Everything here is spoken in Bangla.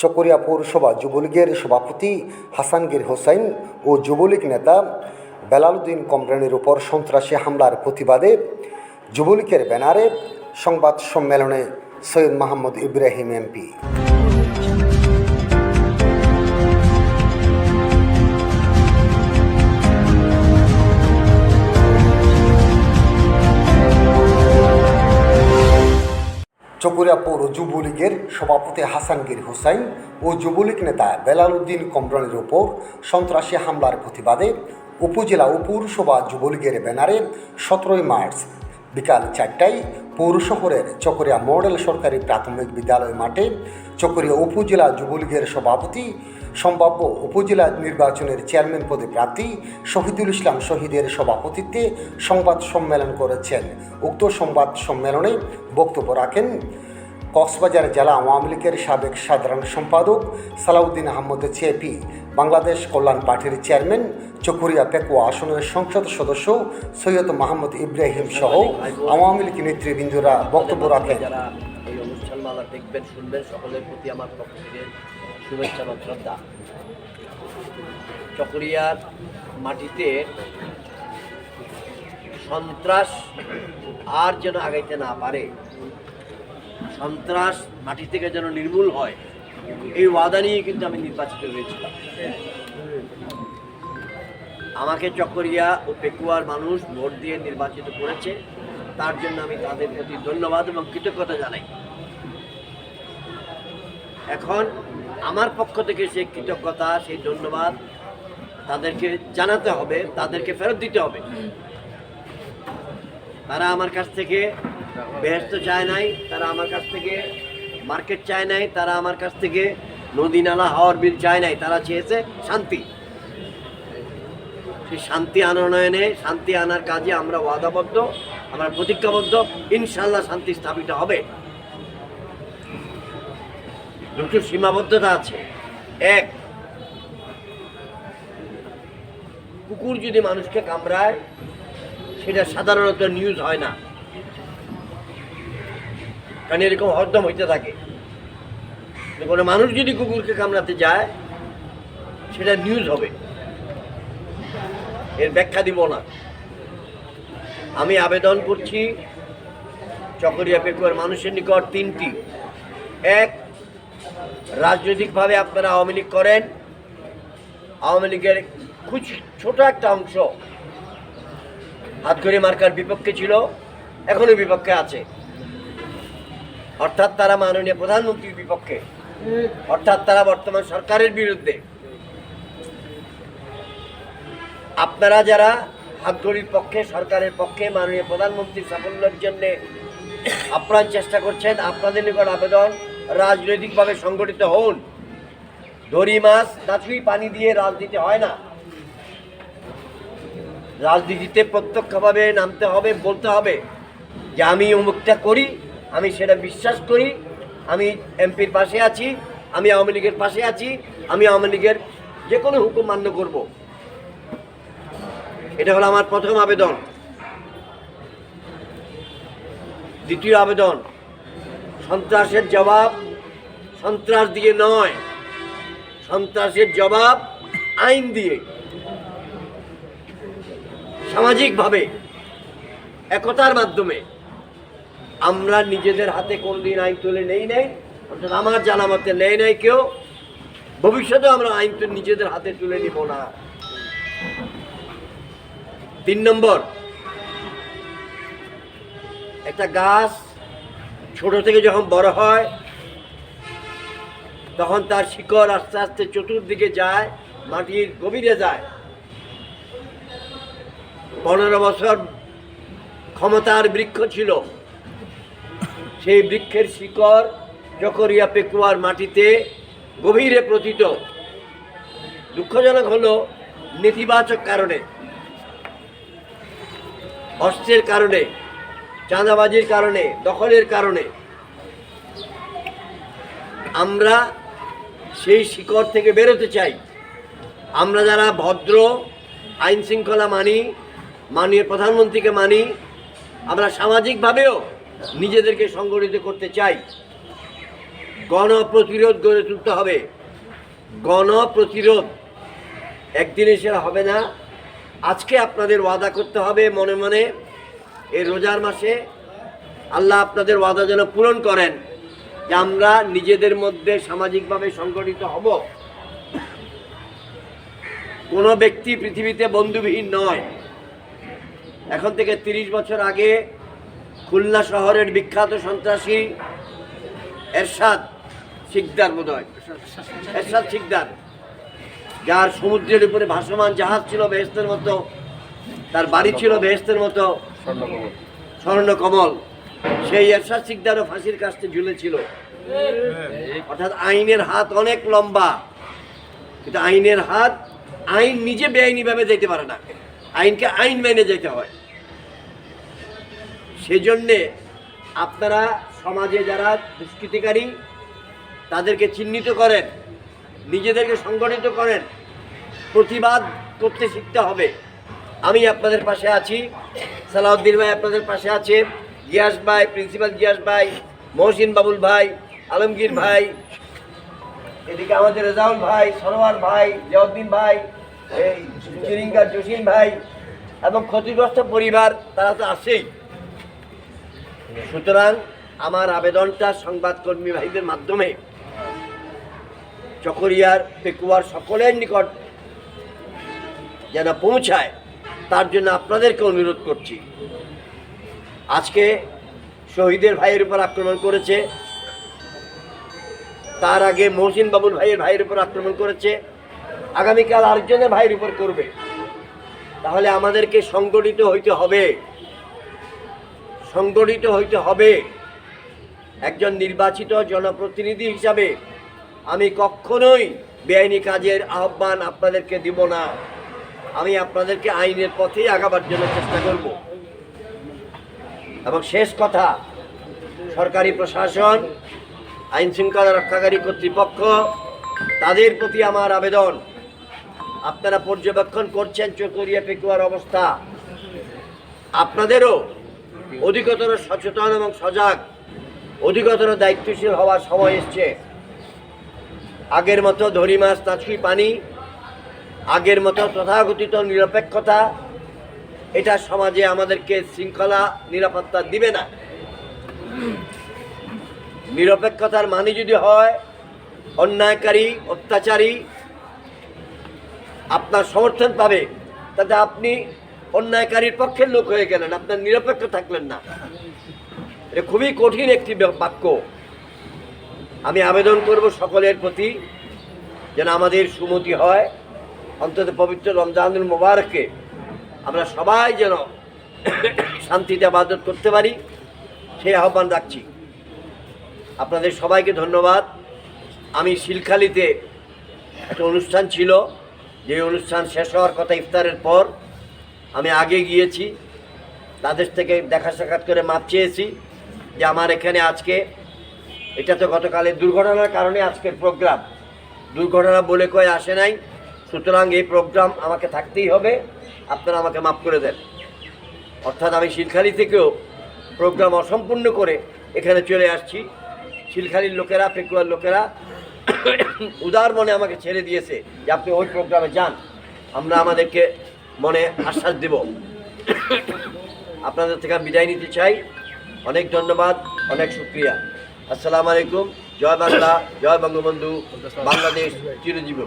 চকরিয়া পৌরসভা যুবলীগের সভাপতি হাসানগীর হোসাইন ও যুবলীগ নেতা বেলালুদ্দিন কমরানের উপর সন্ত্রাসী হামলার প্রতিবাদে যুবলীগের ব্যানারে সংবাদ সম্মেলনে সৈয়দ মাহমুদ ইব্রাহিম এমপি। চকুরিয়া পৌর যুবলীগের সভাপতি হাসানগীর হুসাইন ও যুবলীগ নেতা বেলালউদ্দিন কমরানের ওপর সন্ত্রাসী হামলার প্রতিবাদে উপজেলা ও পৌরসভা যুবলীগের ব্যানারে সতেরোই মার্চ বিকাল চারটায় পৌর শহরের চকরিয়া মডেল সরকারি প্রাথমিক বিদ্যালয় মাঠে চকরিয়া উপজেলা যুবলীগের সভাপতি সম্ভাব্য উপজেলা নির্বাচনের চেয়ারম্যান পদে প্রার্থী শহীদুল ইসলাম শহীদের সভাপতিত্বে সংবাদ সম্মেলন করেছেন। উক্ত সংবাদ সম্মেলনে বক্তব্য রাখেন কক্সবাজার জেলা আওয়ামী লীগের সাবেক সাধারণ সম্পাদক সালাউদ্দিন আহমদ চেপি, বাংলাদেশ কল্যাণ পার্টির চেয়ারম্যান চকুরিয়া পেকুয়া আসনের সংসদ সদস্য সৈয়দ মাহমুদ ইব্রাহিম সহ আওয়ামী লীগ নেতৃবৃন্দরা বক্তব্য রাখেন। এই দেখবেন, শুনবেন, সকলের প্রতি আমার শুভেচ্ছা এবং শ্রদ্ধা চকরিয়ার মাটিতে সন্ত্রাস আর যেন আগাইতে না পারে, সন্ত্রাস মাটি থেকে যেন নির্মূল হয়, এই ওয়াদা নিয়ে কিন্তু আমি নির্বাচিত হয়েছিলাম। আমাকে চকরিয়া ও পেকুয়ার মানুষ ভোট দিয়ে নির্বাচিত করেছে, তার জন্য আমি তাদের প্রতি ধন্যবাদ এবং কৃতজ্ঞতা জানাই। এখন আমার পক্ষ থেকে সেই কৃতজ্ঞতা সেই ধন্যবাদ। তাদেরকে জানাতে হবে, তাদেরকে ফেরত দিতে হবে। তারা আমার কাছ থেকে বেহেস্ত চায় নাই, তারা আমার কাছ থেকে মার্কেট চায় নাই, তারা আমার কাছ থেকে নদী নালা হাওয়ার বিল চায় নাই, তারা চেয়েছে শান্তি। সেই শান্তি আনয়নে শান্তি আনার কাজে আমরা ওয়াদাবদ্ধ, আমরা প্রতিজ্ঞাবদ্ধ ইনশাল্লাহ শান্তি স্থাপিত হবে। দুটো সীমাবদ্ধতা আছে। এক, কুকুর যদি মানুষকে কামড়ায়, সেটা সাধারণত নিউজ হয় না। কারণ এরকম হরদম হইতে থাকে। কোনো মানুষ যদি কুকুরকে কামড়াতে যায়, সেটা নিউজ হবে। এর ব্যাখ্যা দিব না। আমি আবেদন করছি, চকরিয়া পেকুয়ার মানুষের নিকট তিনটি। এক রাজনৈতিকভাবে আপনারা আওয়ামী লীগ করেন, আওয়ামী লীগের খুব ছোট একটা অংশ হাতঘড়ি মার্কার বিপক্ষে ছিল এখনও বিপক্ষে আছে। অর্থাৎ তারা মাননীয় প্রধানমন্ত্রীর বিপক্ষে, অর্থাৎ তারা বর্তমান সরকারের বিরুদ্ধে। আপনারা যারা হাতঘড়ির পক্ষে, সরকারের পক্ষে মাননীয় প্রধানমন্ত্রীর সাফল্যের জন্য আপ্রাণ চেষ্টা করছেন, আপনাদের নিকট আবেদন রাজনৈতিকভাবে সংগঠিত হন। দড়ি মাছ নাচুই পানি দিয়ে রাজনীতি হয় না। রাজনীতিতে প্রত্যক্ষভাবে নামতে হবে, বলতে হবে যে আমি অমুকটা করি, আমি সেটা বিশ্বাস করি, আমি এমপির পাশে আছি, আমি আওয়ামী লীগের পাশে আছি, আমি আওয়ামী লীগের যে কোনো হুকুম মান্য করব। এটা হলো আমার প্রথম আবেদন। দ্বিতীয় আবেদন। সন্ত্রাসের জবাব সন্ত্রাস দিয়ে নয়। সন্ত্রাসের জবাব আইন দিয়ে। সামাজিকভাবে, একতার মাধ্যমে। আমরা নিজেদের হাতে কোনদিন আইন তুলে নেই নেই, অর্থাৎ আমার জানা মতে নেই নাই কেউ। ভবিষ্যতে আমরা আইন তো নিজেদের হাতে তুলে নিব না। তিন নম্বর, একটা গাছ ছোট থেকে যখন বড় হয়, তখন তার শিকড় আস্তে আস্তে চতুর্দিকে যায়, মাটির গভীরে যায়। পনেরো বছর ক্ষমতার বৃক্ষ ছিল। সেই বৃক্ষের শিকড় চকরিয়া পেকুয়ার মাটিতে গভীরে প্রতীত দুঃখজনক হলো নেতিবাচক কারণে, অস্ত্রের কারণে। চাঁদাবাজির কারণে, দখলের কারণে। আমরা সেই শিকড় থেকে বেরোতে চাই। আমরা যারা ভদ্র আইন শৃঙ্খলা মানি, মাননীয় প্রধানমন্ত্রীকে মানি, আমরা সামাজিকভাবেও নিজেদেরকে সংগঠিত করতে চাই। গণপ্রতিরোধ গড়ে তুলতে হবে। গণপ্রতিরোধ একদিনে সেটা হবে না। আজকে আপনাদের ওয়াদা করতে হবে মনে মনে এই রোজার মাসে আল্লাহ আপনাদের ওয়াদা যেন পূরণ করেন যে আমরা নিজেদের মধ্যে সামাজিকভাবে সংগঠিত হব। কোনো ব্যক্তি পৃথিবীতে বন্ধুবিহীন নয়। এখন থেকে তিরিশ বছর আগে খুলনা শহরের বিখ্যাত সন্ত্রাসী এরশাদ শিকদার বোধ হয় এরশাদ শিকদার, যার সমুদ্রের উপরে ভাসমান জাহাজ ছিল বেহেস্তের মতো, তার বাড়ি ছিল বেহেস্তের মতো স্বর্ণ কমল সেই এরশাদ শিকদারও ফাঁসির কাছে ঝুলেছিল। অর্থাৎ আইনের হাত অনেক লম্বা। কিন্তু আইনের হাত, আইন নিজে বেআইনিভাবে যেতে পারে না। আইনকে আইন মেনে যেতে হয়। সেজন্যে আপনারা সমাজে যারা দুষ্কৃতিকারী, তাদেরকে চিহ্নিত করেন, নিজেদেরকে সংগঠিত করেন। প্রতিবাদ করতে শিখতে হবে। আমি আপনাদের পাশে আছি, সালাউদ্দিন ভাই আপনাদের পাশে আছে, গিয়াস ভাই, প্রিন্সিপাল গিয়াস ভাই, মহসিন বাবুল ভাই, আলমগীর ভাই, এদিকে আমাদের রেজাউল ভাই, সরোয়ার ভাই, জিয়াউদ্দিন ভাই, এই চিরিঙ্গার জসিম ভাই এবং ক্ষতিগ্রস্ত পরিবার, তারা তো আছেই। সুতরাং আমার আবেদনটা সংবাদকর্মী ভাইদের মাধ্যমে চকরিয়ার পেকুয়ার সকলের নিকট যেন পৌঁছায়। তার জন্য আপনাদেরকে অনুরোধ করছি। আজকে শহীদের ভাইয়ের উপর আক্রমণ করেছে। তার আগে মহসিন বাবুল ভাইয়ের ভাইয়ের উপর আক্রমণ করেছে। আগামীকাল আরেকজনের ভাইয়ের উপর করবে। তাহলে আমাদেরকে সংগঠিত হইতে হবে। সংগঠিত হইতে হবে। একজন নির্বাচিত জনপ্রতিনিধি হিসাবে আমি কখনোই বেআইনি কাজের আহ্বান আপনাদেরকে দিব না। আমি আপনাদেরকে আইনের পথেই আগাবার জন্য চেষ্টা করব। এবং শেষ কথা, সরকারি প্রশাসন আইন শৃঙ্খলা রক্ষাকারী কর্তৃপক্ষ, তাদের প্রতি আমার আবেদন। আপনারা পর্যবেক্ষণ করছেন চকরিয়া পেকুয়ার অবস্থা। আপনাদেরও অধিকতর সচেতন এবং সজাগ, অধিকতর দায়িত্বশীল হওয়ার সময় এসছে। আগের মতো ধরি মাছ তাছুই পানি আগের মতো তথাকথিত নিরপেক্ষতা, এটা সমাজে আমাদেরকে শৃঙ্খলা, নিরাপত্তা দিবে না। নিরপেক্ষতার মানে যদি হয়, অন্যায়কারী, অত্যাচারী, আপনার সমর্থন পাবে, তাতে আপনি অন্যায়কারীর পক্ষের লোক হয়ে গেলেন, আপনার নিরপেক্ষ থাকলেন না। এটা খুবই কঠিন একটি বাক্য। আমি আবেদন করব সকলের প্রতি যেন আমাদের সুমতি হয়। অন্তত পবিত্র রমজানুল মোবারককে আমরা সবাই যেন শান্তিতে আবাদত করতে পারি, সেই আহ্বান রাখছি। আপনাদের সবাইকে ধন্যবাদ। আমি শিলখালিতে একটা অনুষ্ঠান ছিল, যে অনুষ্ঠান শেষ হওয়ার কথা ইফতারের পর আমি আগে গিয়েছি, তাদের থেকে দেখা সাক্ষাৎ করে মাপ চেয়েছি যে আমার এখানে আজকে, এটা তো গতকালের দুর্ঘটনার কারণে আজকের প্রোগ্রাম। দুর্ঘটনা বলে কয়ে আসে নাই সুতরাং এই প্রোগ্রাম আমাকে থাকতেই হবে। আপনারা আমাকে মাফ করে দেন। অর্থাৎ আমি শিলখালি থেকেও প্রোগ্রাম অসম্পূর্ণ করে এখানে চলে আসছি। শিলখালির লোকেরা, পেকুয়ার লোকেরা উদার মনে আমাকে ছেড়ে দিয়েছে যে আপনি ওই প্রোগ্রামে যান। আমরা আমাদেরকে মনে আশ্বাস দেব। আপনাদের থেকে বিদায় নিতে চাই। অনেক ধন্যবাদ, অনেক শুক্রিয়া। আসসালামু আলাইকুম। জয় বাংলা, জয় বঙ্গবন্ধু। বাংলাদেশ চিরজীবী